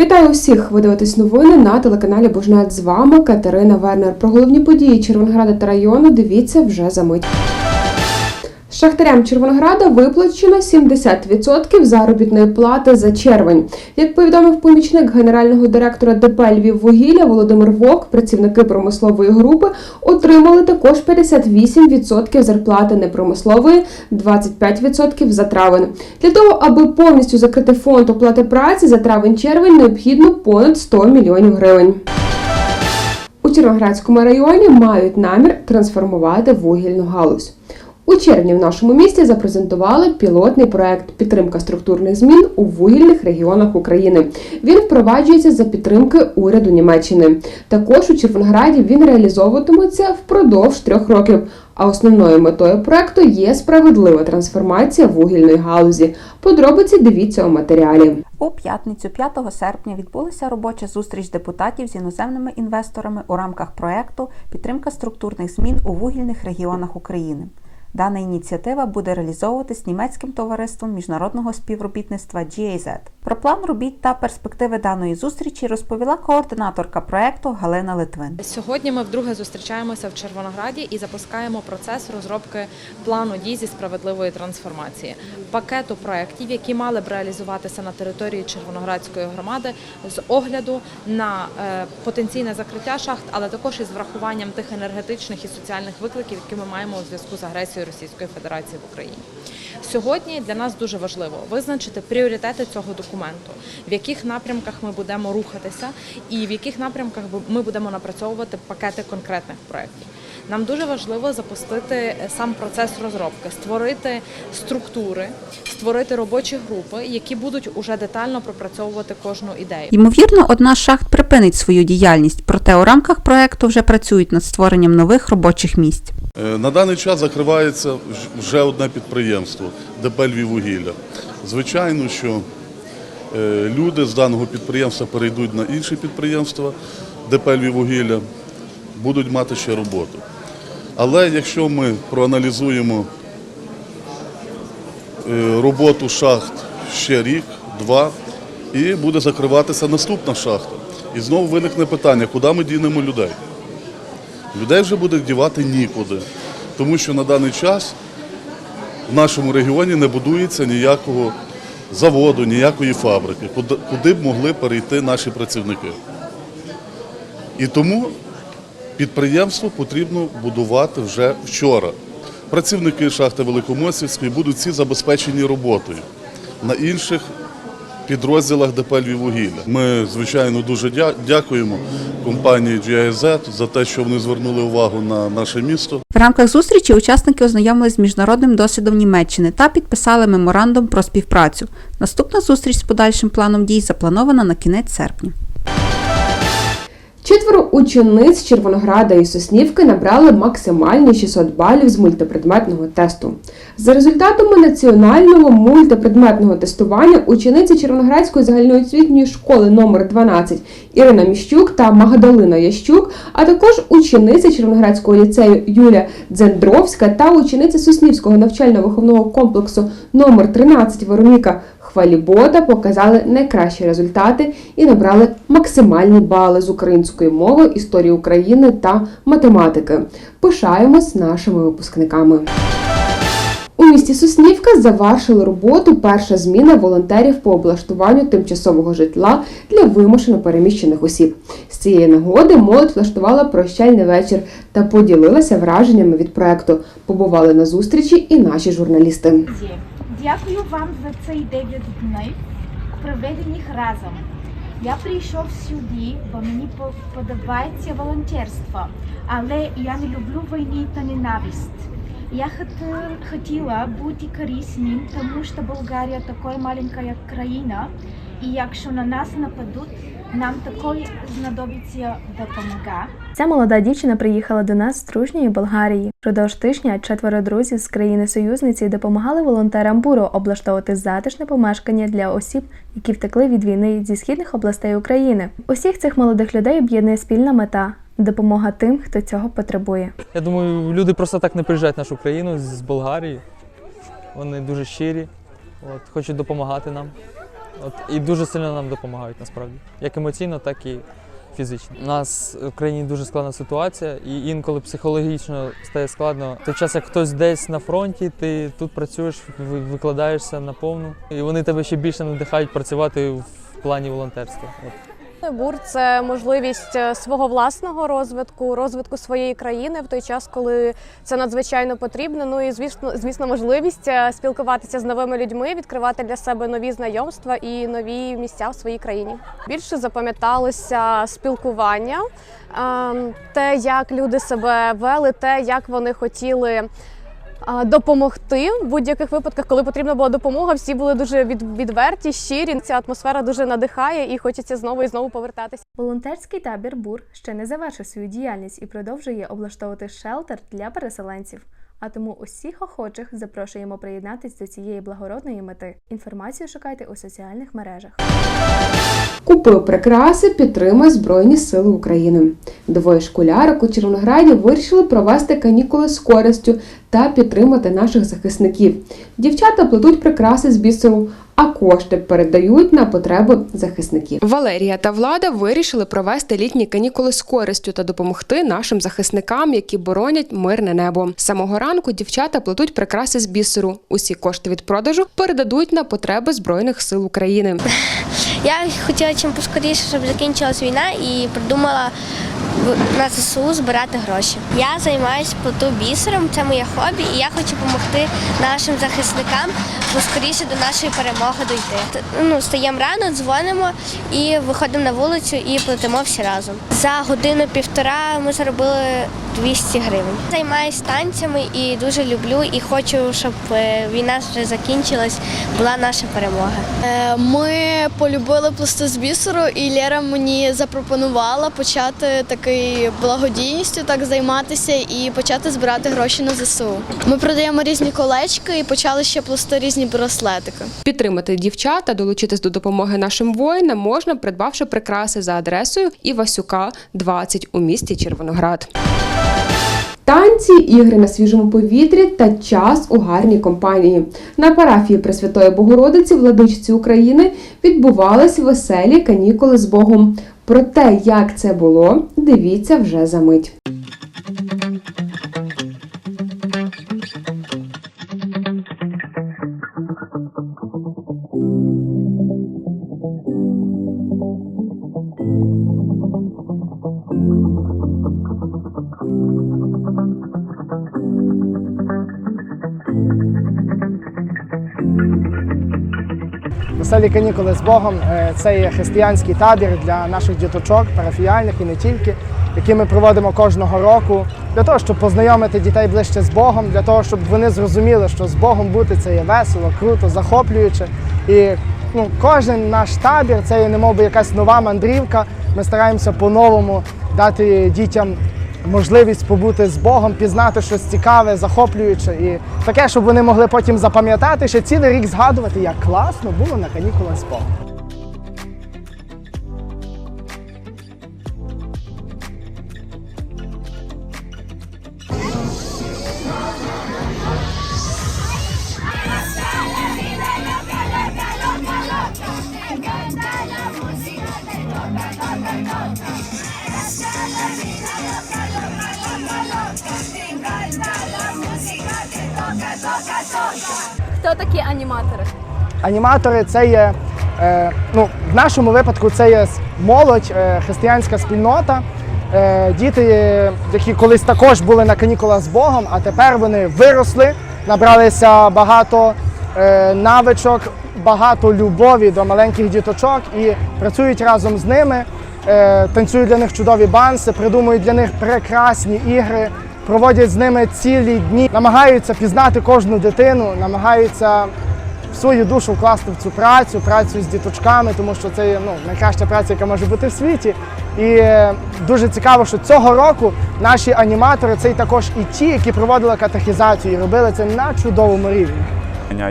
Вітаю усіх! Ви дивитесь новини на телеканалі Бужнет. З вами Катерина Вернер. Про головні події Червонограда та району дивіться вже за мить. Шахтарям Червонограда виплачено 70% заробітної плати за червень. Як повідомив помічник генерального директора ДП «Львіввугілля» Володимир Вок, працівники промислової групи отримали також 58% зарплати непромислової, 25% за травень. Для того, аби повністю закрити фонд оплати праці за травень-червень, необхідно понад 100 мільйонів гривень. У Червоноградському районі мають намір трансформувати вугільну галузь. У червні в нашому місті запрезентували пілотний проект підтримка структурних змін у вугільних регіонах України. Він впроваджується за підтримки уряду Німеччини. Також у Червонограді він реалізовуватиметься впродовж трьох років. А основною метою проекту є справедлива трансформація вугільної галузі. Подробиці дивіться у матеріалі. У п'ятницю 5 серпня відбулася робоча зустріч депутатів з іноземними інвесторами у рамках проекту Підтримка структурних змін у вугільних регіонах України. Дана ініціатива буде реалізовуватись німецьким товариством міжнародного співробітництва GIZ. Про план робіт та перспективи даної зустрічі розповіла координаторка проекту Галина Литвин. Сьогодні ми вдруге зустрічаємося в Червонограді і запускаємо процес розробки плану дій зі справедливої трансформації, пакету проєктів, які мали б реалізуватися на території Червоноградської громади з огляду на е, потенційне закриття шахт, але також із врахуванням тих енергетичних і соціальних викликів, які ми маємо у зв'язку з агресією Російської Федерації в Україні. Сьогодні для нас дуже важливо визначити пріоритети цього документу, в яких напрямках ми будемо рухатися, і в яких напрямках ми будемо напрацьовувати пакети конкретних проєктів. Нам дуже важливо запустити сам процес розробки, створити структури, створити робочі групи, які будуть уже детально пропрацьовувати кожну ідею. Ймовірно, одна з шахт припинить свою діяльність, проте у рамках проекту вже працюють над створенням нових робочих місць. Е, На даний час закривається вже одне підприємство ДП «Львіввугілля». Звичайно, що е, люди з даного підприємства перейдуть на інші підприємства ДП «Львіввугілля, будуть мати ще роботу. Але якщо ми проаналізуємо е, роботу шахт ще рік, два, і буде закриватися наступна шахта. І знову виникне питання, куди ми дінемо людей. Людей вже буде дівати нікуди, тому що на даний час в нашому регіоні не будується ніякого заводу, ніякої фабрики, куди, куди б могли перейти наші працівники. І тому підприємство потрібно будувати вже вчора. Працівники шахти Великомосівської будуть всі забезпечені роботою на інших підрозділах ДП «Львіввугілля». Ми, звичайно, дуже дя- дякуємо компанії GIZ за те, що вони звернули увагу на наше місто. В рамках зустрічі учасники ознайомились з міжнародним досвідом Німеччини та підписали меморандум про співпрацю. Наступна зустріч з подальшим планом дій запланована на кінець серпня. Четверо учениць Червонограда і Соснівки набрали максимальні 600 балів з мультипредметного тесту. За результатами національного мультипредметного тестування учениці Червоноградської загальноосвітньої школи номер 12 Ірина Міщук та Магдалина Ящук, а також учениця Червоноградського ліцею Юля Дзендровська та учениця Соснівського навчально-виховного комплексу номер 13 Вероніка Хвалібота показали найкращі результати і набрали максимальні бали з української мови, історії України та математики. Пишаємось нашими випускниками. У місті Соснівка завершили роботу перша зміна волонтерів по облаштуванню тимчасового житла для вимушено переміщених осіб. З цієї нагоди молодь влаштувала прощальний вечір та поділилася враженнями від проекту. Побували на зустрічі і наші журналісти. Дякую вам за цей 9 днів, проведених разом. Я прийшов сюди, бо мені по- подобається волонтерство, але я не люблю війни та ненависть. Я хотіла бути корисним, тому що Болгарія така маленька країна, і якщо на нас нападуть, нам такої знадобиться допомога. Ця молода дівчина приїхала до нас з дружньої Болгарії. Продовж тижня четверо друзів з країни-союзниці допомагали волонтерам Буро облаштовувати затишне помешкання для осіб, які втекли від війни зі східних областей України. Усіх цих молодих людей об'єднує спільна мета допомога тим, хто цього потребує. Я думаю, люди просто так не приїжджають в нашу країну з Болгарії. Вони дуже щирі, от, хочуть допомагати нам. От, і дуже сильно нам допомагають насправді. Як емоційно, так і фізично. У нас в країні дуже складна ситуація, і інколи психологічно стає складно. В той час, як хтось десь на фронті, ти тут працюєш, викладаєшся наповну, і вони тебе ще більше надихають працювати в плані волонтерства. От. Бур це можливість е, свого власного розвитку, розвитку своєї країни в той час, коли це надзвичайно потрібно. Ну і звісно, звісно, можливість е, спілкуватися з новими людьми, відкривати для себе нові знайомства і нові місця в своїй країні. Більше запам'яталося спілкування, ем, те, як люди себе вели, те, як вони хотіли. Допомогти в будь-яких випадках, коли потрібна була допомога, всі були дуже від, відверті, щирі. Ця атмосфера дуже надихає і хочеться знову і знову повертатися. Волонтерський табір Бур ще не завершив свою діяльність і продовжує облаштовувати шелтер для переселенців. А тому усіх охочих запрошуємо приєднатись до цієї благородної мети. Інформацію шукайте у соціальних мережах. Купив прикраси, підтримує Збройні Сили України. Двоє школярок у Червонограді вирішили провести канікули з користю та підтримати наших захисників. Дівчата плетуть прикраси з бісеру, а кошти передають на потреби захисників. Валерія та влада вирішили провести літні канікули з користю та допомогти нашим захисникам, які боронять мирне небо. З самого ранку дівчата плетуть прикраси з бісеру. Усі кошти від продажу передадуть на потреби Збройних сил України. Я хотіла чим поскоріше, щоб закінчилась війна, і придумала на ЗСУ збирати гроші. Я займаюся плоту бісером, це моє хобі, і я хочу допомогти нашим захисникам поскоріше до нашої перемоги дойти. Ну, стаємо рано, дзвонимо і виходимо на вулицю і плетемо всі разом. За годину-півтора ми заробили 200 гривень. Займаюся танцями і дуже люблю, і хочу, щоб е, війна вже закінчилась, була наша перемога. Е, Ми полюбили плести з бісеру, і Лера мені запропонувала почати такий благодійністю, так займатися і почати збирати гроші на ЗСУ. Ми продаємо різні колечки і почали ще плести різні браслетики. Підтримати дівчат та долучитись до допомоги нашим воїнам можна, придбавши прикраси за адресою Івасюка 20 у місті Червоноград. Танці, ігри на свіжому повітрі та час у гарній компанії. На парафії Пресвятої Богородиці владичці України відбувались веселі канікули з Богом. Про те, як це було, дивіться вже за мить. Веселі канікули з Богом е, це є християнський табір для наших діточок, парафіяльних і не тільки, які ми проводимо кожного року для того, щоб познайомити дітей ближче з Богом, для того, щоб вони зрозуміли, що з Богом бути це є весело, круто, захоплююче. І ну, кожен наш табір це є немов би якась нова мандрівка. Ми стараємося по-новому дати дітям можливість побути з Богом, пізнати щось цікаве, захоплююче і таке, щоб вони могли потім запам'ятати, ще цілий рік згадувати, як класно було на канікулах з Богом. Аніматори це є, е, ну, в нашому випадку це є молодь, е, християнська спільнота. Е, діти, які колись також були на канікулах з Богом, а тепер вони виросли, набралися багато навичок, багато любові до маленьких діточок і працюють разом з ними, танцюють для них чудові банси, придумують для них прекрасні ігри, проводять з ними цілі дні, намагаються пізнати кожну дитину, намагаються свою душу вкласти в цю працю, працю з діточками, тому що це ну, найкраща праця, яка може бути в світі. І е, дуже цікаво, що цього року наші аніматори це також і ті, які проводили катехізацію і робили це на чудовому рівні.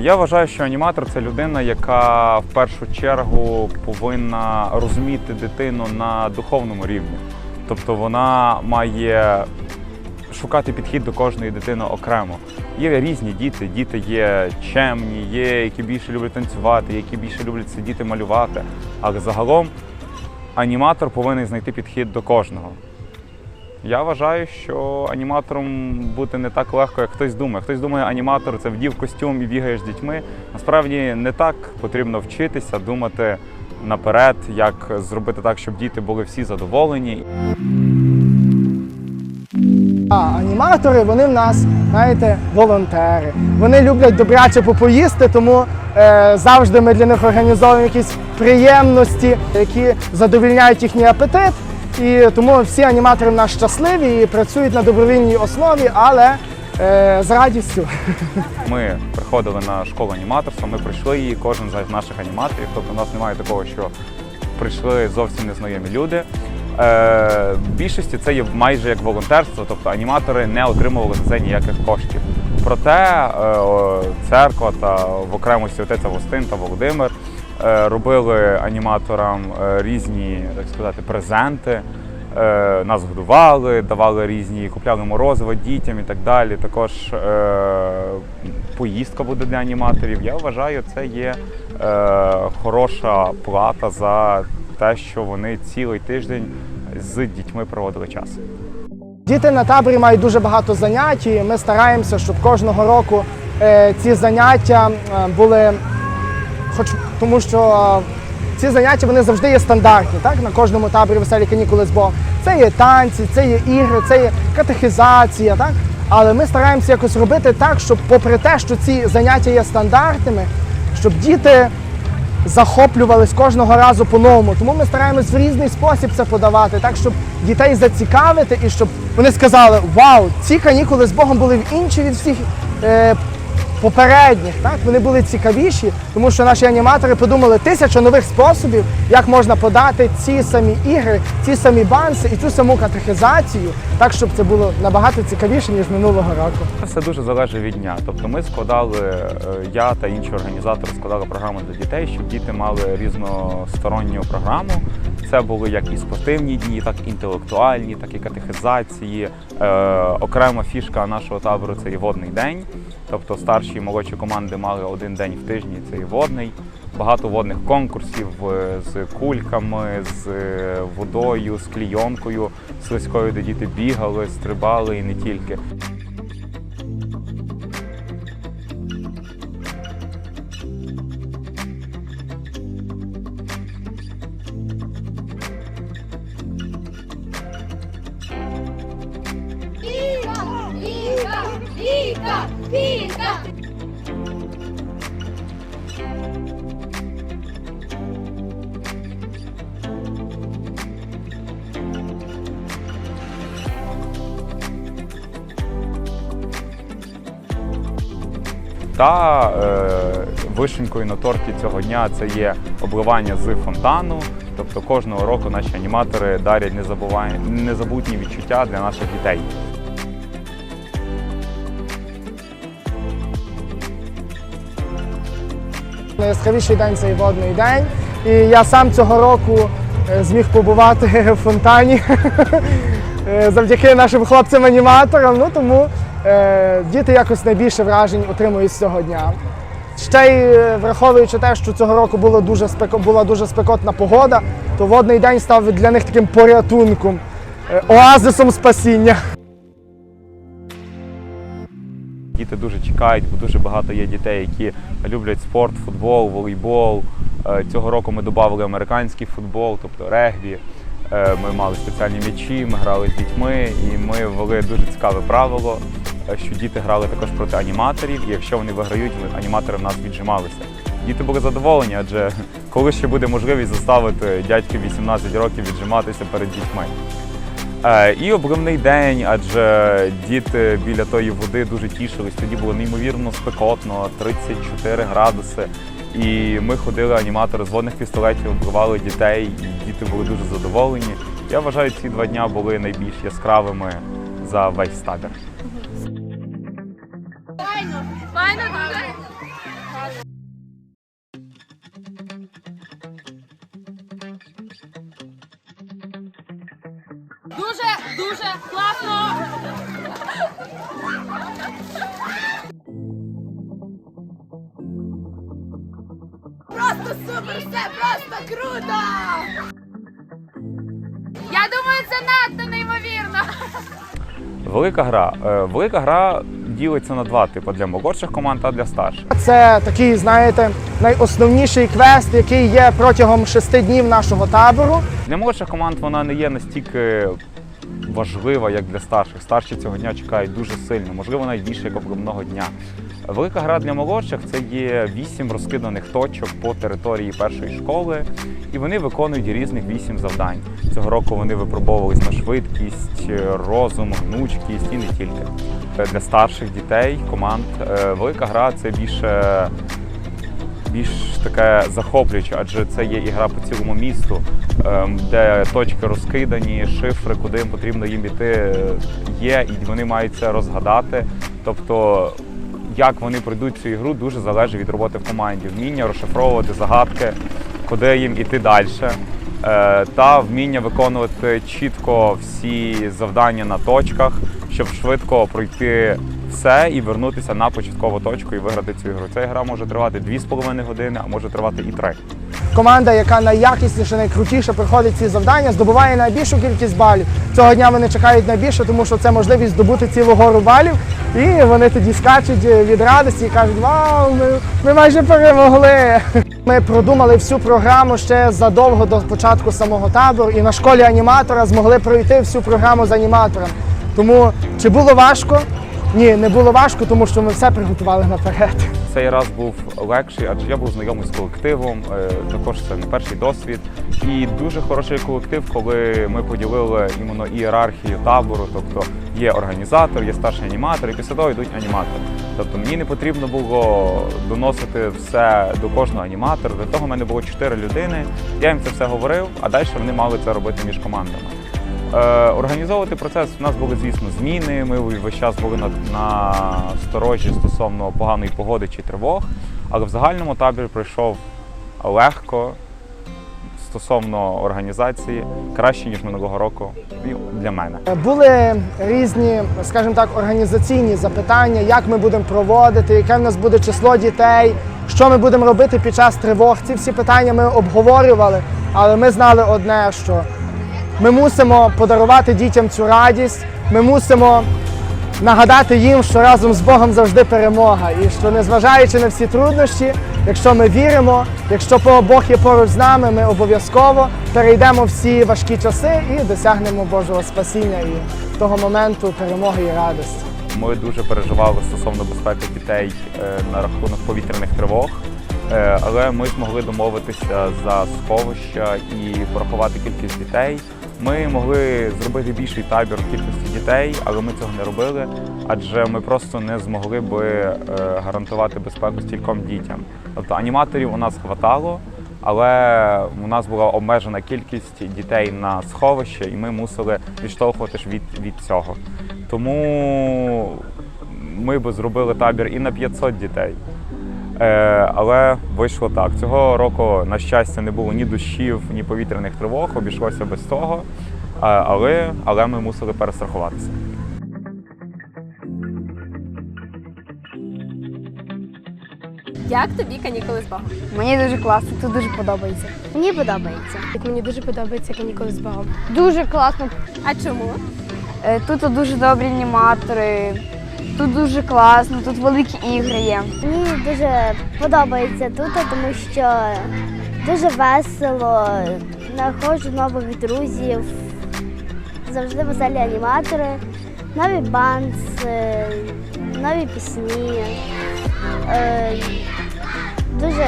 Я вважаю, що аніматор це людина, яка в першу чергу повинна розуміти дитину на духовному рівні. Тобто вона має шукати підхід до кожної дитини окремо. Є різні діти. Діти є чемні, є які більше люблять танцювати, які більше люблять сидіти малювати. Але загалом аніматор повинен знайти підхід до кожного. Я вважаю, що аніматором бути не так легко, як хтось думає. Хтось думає, аніматор це вдів костюм і бігаєш з дітьми. Насправді не так потрібно вчитися, думати наперед, як зробити так, щоб діти були всі задоволені. А аніматори, вони в нас, знаєте, волонтери. Вони люблять добряче попоїсти, тому е, завжди ми для них організовуємо якісь приємності, які задовільняють їхній апетит. І тому всі аніматори в нас щасливі і працюють на добровільній основі, але е, з радістю. Ми приходили на школу аніматорства, ми пройшли її, кожен з наших аніматорів. Тобто у нас немає такого, що прийшли зовсім незнайомі люди. Е, в більшості це є майже як волонтерство, тобто аніматори не отримували за це ніяких коштів. Проте е, церква та в окремості отець Августин та Володимир е, робили аніматорам різні, так сказати, презенти. Нас годували, давали різні, купляли морозиво дітям і так далі. Також поїздка буде для аніматорів. Я вважаю, це є хороша плата за те, що вони цілий тиждень з дітьми проводили час. Діти на таборі мають дуже багато занять, і ми стараємося, щоб кожного року е, ці заняття е, були, хоч тому що е, ці заняття вони завжди є стандартні. Так? На кожному таборі веселі канікули з Богом. Це є танці, це є ігри, це є катехізація. Так? Але ми стараємося якось робити так, щоб, попри те, що ці заняття є стандартними, щоб діти захоплювались кожного разу по-новому. Тому ми стараємось в різний спосіб це подавати, так щоб дітей зацікавити і щоб вони сказали: Вау, ці канікули з Богом були в інші від всіх е, попередніх. Так? Вони були цікавіші, тому що наші аніматори подумали тисячу нових способів, як можна подати ці самі ігри, ці самі банси і цю саму катехизацію, так щоб це було набагато цікавіше, ніж минулого року. Все дуже залежить від дня. Тобто ми складали, е, я та інші організатори складали програму для дітей, щоб діти мали різносторонню програму. Це були як і спортивні дні, так і інтелектуальні, так і катехизації. Е, окрема фішка нашого табору це і водний день. Тобто старші і молодші команди мали один день в тижні, це і водний. Багато водних конкурсів е, з кульками, з е, водою, з клійонкою слизькою, де діти бігали, стрибали і не тільки. Та е, вишенькою на торті цього дня це є обливання з фонтану. Тобто кожного року наші аніматори дарять незабутні відчуття для наших дітей. Найяскравіший день це водний день. І я сам цього року е, зміг побувати в фонтані е, завдяки нашим хлопцям-аніматорам. Ну тому діти якось найбільше вражень отримують з цього дня. Ще й е, враховуючи те, що цього року було дуже спеко, була дуже спекотна погода, то водний день став для них таким порятунком, е, оазисом спасіння. Діти дуже чекають, бо дуже багато є дітей, які люблять спорт, футбол, волейбол. Е, Цього року ми додали американський футбол, тобто регбі. Е, Ми мали спеціальні м'ячі, ми грали з дітьми, і ми ввели дуже цікаве правило, е, що діти грали також проти аніматорів, і якщо вони виграють, аніматори в нас віджималися. Діти були задоволені, адже коли ще буде можливість заставити дядьків 18 років віджиматися перед дітьми. Е, І обливний день, адже діти біля тої води дуже тішились. Тоді було неймовірно спекотно, 34 градуси. І ми ходили аніматори з водних пістолетів, обливали дітей, і діти були дуже задоволені. Я вважаю, ці два дня були найбільш яскравими за весь табір. Файно! дуже Велика гра. Е, Велика гра ділиться на два типи для молодших команд та для старших. Це такий, знаєте, найосновніший квест, який є протягом шести днів нашого табору. Для молодших команд вона не є настільки важлива, як для старших. Старші цього дня чекають дуже сильно, можливо, навіть більше як обробного дня. Велика гра для молодших це є вісім розкиданих точок по території першої школи, і вони виконують різних вісім завдань. Цього року вони випробовувались на швидкість, розум, гнучкість і не тільки. Для старших дітей команд е, велика гра це більше більш таке захоплююче, адже це є ігра по цілому місту, ем, де точки розкидані, шифри, куди їм потрібно їм іти, е, є, і вони мають це розгадати. Тобто, як вони пройдуть цю ігру, дуже залежить від роботи в команді. Вміння розшифровувати загадки, куди їм іти далі. Е, Та вміння виконувати чітко всі завдання на точках, щоб швидко пройти все і вернутися на початкову точку і виграти цю ігру. Ця гра може тривати 2,5 години, а може тривати і 3. Команда, яка найякісніше, найкрутіше проходить ці завдання, здобуває найбільшу кількість балів. Цього дня вони чекають найбільше, тому що це можливість здобути цілу гору балів. І вони тоді скачуть від радості і кажуть, вау, ми, ми майже перемогли. Ми продумали всю програму ще задовго до початку самого табору, і на школі аніматора змогли пройти всю програму з аніматором. Тому чи було важко? Ні, не було важко, тому що ми все приготували наперед. Цей раз був легший, адже я був знайомий з колективом. е, Також це не перший досвід. І дуже хороший колектив, коли ми поділили іменно ієрархію табору. Тобто є організатор, є старший аніматор, і після того йдуть аніматори. Тобто мені не потрібно було доносити все до кожного аніматора. До того в мене було чотири людини. Я їм це все говорив, а далі вони мали це робити між командами. Е, Організовувати процес у нас були, звісно, зміни. Ми весь час були на, на сторожі стосовно поганої погоди чи тривог, але в загальному табір пройшов легко стосовно організації, краще ніж минулого року для мене. Були різні, скажімо так, організаційні запитання, як ми будемо проводити, яке в нас буде число дітей, що ми будемо робити під час тривог. Ці всі питання ми обговорювали, але ми знали одне, що ми мусимо подарувати дітям цю радість, ми мусимо нагадати їм, що разом з Богом завжди перемога, і що незважаючи на всі труднощі, якщо ми віримо, якщо Бог є поруч з нами, ми обов'язково перейдемо всі важкі часи і досягнемо Божого спасіння і того моменту перемоги і радості. Ми дуже переживали стосовно безпеки дітей е, на рахунок повітряних тривог, Е, але ми змогли домовитися за сховища і порахувати кількість дітей. Ми могли зробити більший табір кількості дітей, але ми цього не робили, адже ми просто не змогли би е, гарантувати безпеку стільком дітям. Тобто аніматорів у нас хватало, але у нас була обмежена кількість дітей на сховище, і ми мусили відштовхуватись від, від цього. Тому ми би зробили табір і на 500 дітей. Е, але вийшло так. Цього року, на щастя, не було ні дощів, ні повітряних тривог, обійшлося без того. Але, але ми мусили перестрахуватися. Як тобі канікули з Богом? Мені дуже класно, тут дуже подобається. Мені подобається. Мені дуже подобається канікули з Богом. Дуже класно. А чому? Е, Тут дуже добрі аніматори, тут дуже класно, тут великі ігри є. Мені дуже подобається тут, тому що дуже весело, знаходжу нових друзів, завжди веселі аніматори, нові банси, нові пісні. Е, Дуже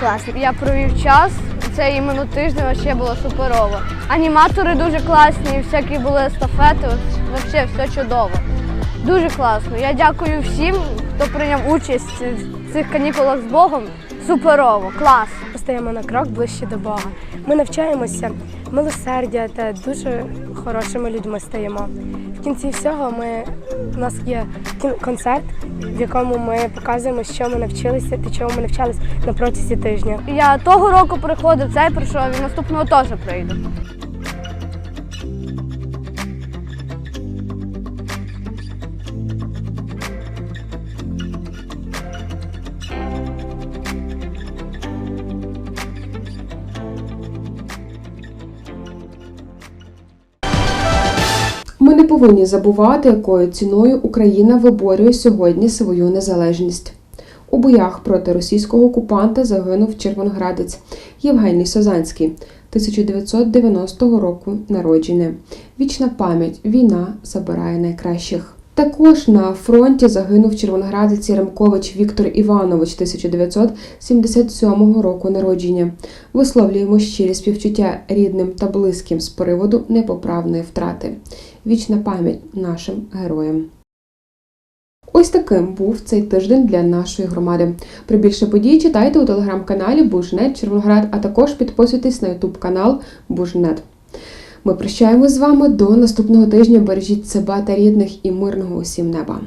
класно. Я провів час, це іменно тиждень ще було суперово. Аніматори дуже класні, всякі були естафети, взагалі все чудово. Дуже класно. Я дякую всім, хто прийняв участь в цих канікулах з Богом. Суперово, клас. Стаємо на крок ближче до Бога. Ми навчаємося милосердя та дуже хорошими людьми стаємо. В кінці всього ми, у нас є концерт, в якому ми показуємо, що ми навчилися та чому ми навчались на протязі тижня. Я того року приходив, цей прийшов, і наступного теж прийду. Повинні забувати, якою ціною Україна виборює сьогодні свою незалежність. У боях проти російського окупанта загинув червоноградець Євгеній Созанський 1990 року народження. Вічна пам'ять війна забирає найкращих. Також на фронті загинув червоноградець Яремкович Віктор Іванович 1977 року народження. Висловлюємо щирі співчуття рідним та близьким з приводу непоправної втрати. Вічна пам'ять нашим героям. Ось таким був цей тиждень для нашої громади. Про більше подій читайте у телеграм-каналі Бужнет Червоноград, а також підписуйтесь на ютуб канал Бужнет. Ми прощаємось з вами до наступного тижня. Бережіть себе та рідних і мирного усім неба.